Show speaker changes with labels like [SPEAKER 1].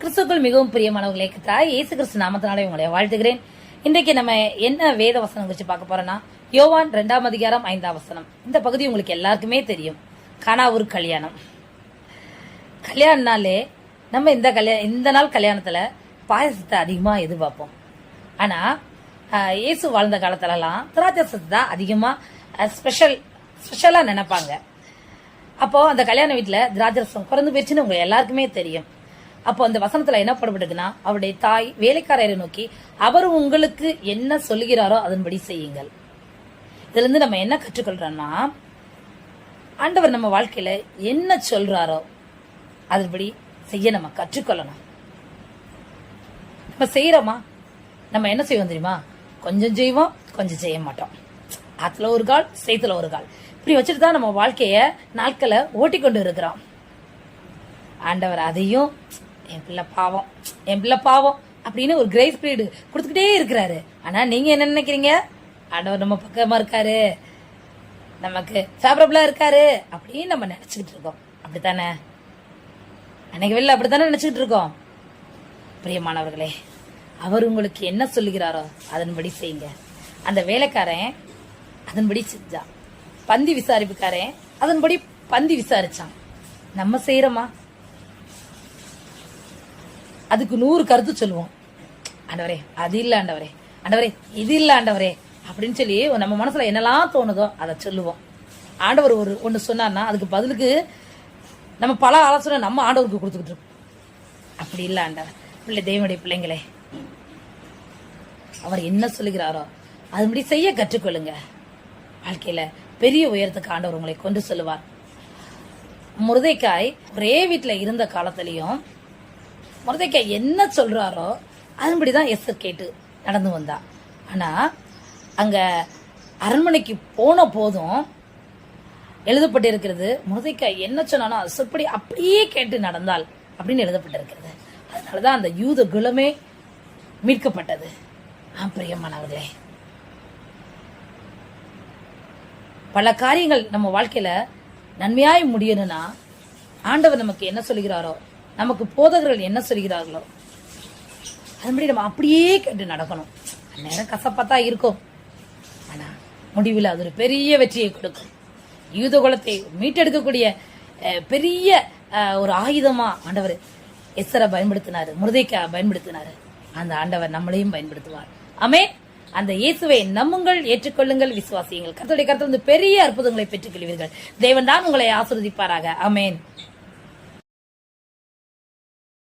[SPEAKER 1] கிறிஸ்துக்குள் மிகவும் பிரியமானவர்களே தாய் இயேசு கிறிஸ்து நாமத்தினாலே உங்களை வாழ்த்துகிறேன். இன்றைக்கு நம்ம என்ன வேத வசனம் குறித்து பார்க்க போறோம்னா யோவான் ரெண்டாம் அதிகாரம் ஐந்தாம் வசனம். இந்த பகுதி உங்களுக்கு எல்லாருக்குமே தெரியும். காணாவூர் கல்யாணம். கல்யாணம்னாலே நம்ம இந்த கல்யாணம் இந்த நாள் கல்யாணத்துல பாயசத்தை அதிகமா எதிர்பார்ப்போம். ஆனா இயேசு வாழ்ந்த காலத்துலலாம் திராட்சத்தை தான் அதிகமா ஸ்பெஷல் ஸ்பெஷலா நினைப்பாங்க. அப்போ அந்த கல்யாண வீட்டுல திராட்சரசம் குறைந்து போயிடுச்சுன்னு உங்க எல்லாருக்குமே தெரியும். அப்போ அந்த வசனத்துல என்ன படப்படுதுன்னா அவருடைய தாய் வேலைக்காரரை நோக்கி அவர் உங்களுக்கு என்ன சொல்லுகிறாரோ அதன்படி செய்யுங்கள். இதுல இருந்து நம்ம என்ன கற்றுக்கொள்றோம்னா ஆண்டவர் நம்ம வாழ்க்கையில என்ன சொல்றாரோ அதன்படி செய்ய நம்ம கற்றுக்கொள்ளணும். நம்ம செய்யறோமா? நம்ம என்ன செய்வோம் தெரியுமா? கொஞ்சம் செய்வோம் கொஞ்சம் செய்ய மாட்டோம். ஆத்துல ஒரு கால் சேத்துல ஒரு கால். இப்படி வச்சுட்டு தான் நம்ம வாழ்க்கைய நாட்களை ஓட்டி கொண்டு இருக்கிறோம். ஆண்டவர் அதையும் என் பிள்ளை பாவம் என் பிள்ளை பாவம் அப்படின்னு ஒரு கிரேஸ் பீரியடு கொடுத்துக்கிட்டே இருக்கிறாரு. ஆனால் நீங்கள் என்ன நினைக்கிறீங்க? ஆண்டவர் நம்ம பக்கமாக இருக்காரு. நமக்கு ஃபேவரபுளாக இருக்காரு அப்படின்னு நம்ம நினச்சிக்கிட்டு இருக்கோம். அப்படித்தானே? அன்னைக்கு வெளில அப்படித்தானே நினச்சிக்கிட்டு இருக்கோம்? பிரியமானவர்களே அவர் உங்களுக்கு என்ன சொல்லுகிறாரோ அதன்படி செய்யுங்க. அந்த வேலைக்காரன் அதன்படி செஞ்சான். பந்தி விசாரிப்புக்காரன் அதன்படி பந்தி விசாரிச்சான். நம்ம செய்கிறோமா அதுக்கு நூறு கருத்து சொல்லுவோம். ஆண்டவரே அது இல்லை ஆண்டவரே. ஆண்டவரே இது இல்லை ஆண்டவரே. அப்படின்னு சொல்லி நம்ம மனசுல என்னெல்லாம் தோணுதோ அதை சொல்லுவோம். ஆண்டவர் ஒரு ஒன்று சொன்னார்னா அதுக்கு பதிலுக்கு நம்ம பல ஆலோசனை நம்ம ஆண்டவருக்கு கொடுத்துக்கிட்டு இருக்கோம். அப்படி இல்லை ஆண்டவர். பிள்ளை தெய்வனுடைய பிள்ளைங்களே அவர் என்ன சொல்லுகிறாரோ அதுபடி செய்ய கற்றுக்கொள்ளுங்க. வாழ்க்கையில பெரிய உயரத்துக்கு ஆண்டவர் உங்களை கொண்டு செல்லுவார். முருதைக்காய் ஒரே வீட்டில் இருந்த காலத்திலையும் முருதைக்காய் என்ன சொல்றாரோ அதன்படிதான் எஸ்தர் கேட்டு நடந்து வந்தா. ஆனா அங்க அரண்மனைக்கு போன போதும் எழுதப்பட்டிருக்கிறது முருதைக்காய் என்ன சொன்னானோ அது சொற்படி அப்படியே கேட்டு நடந்தாள் அப்படின்னு எழுதப்பட்டிருக்கிறது. அதனாலதான் அந்த யூத குலமே மீட்கப்பட்டது. ஆ பிரியமானவர்களே. பல காரியங்கள் நம்ம வாழ்க்கையில நன்மையாய் முடியணும்னா ஆண்டவர் நமக்கு என்ன சொல்கிறாரோ நமக்கு போதகர்கள் என்ன சொல்கிறார்களோ அதன்படி நம்ம அப்படியே கேட்டு நடக்கணும். நேரம் கசப்பாத்தா இருக்கும். ஆனா முடிவில் அது ஒரு பெரிய வெற்றியை கொடுக்கும். யூத குலத்தை மீட்டெடுக்கக்கூடிய பெரிய அஹ், ஒரு ஆயுதமா ஆண்டவர் எஸ்ஸரை பயன்படுத்தினாரு முருதைக்கா பயன்படுத்தினாரு. அந்த ஆண்டவர் நம்மளையும் பயன்படுத்துவார். ஆமே அந்த இயேசுவை நம்புங்கள் ஏற்றுக்கொள்ளுங்கள் விசுவாசியுங்கள். கத்தோடைய கருத்து வந்து பெரிய அற்புதங்களை பெற்றுக் கொள்வீர்கள் தேவன் தான் உங்களை ஆசிர்வதிப்பாராக. அமேன்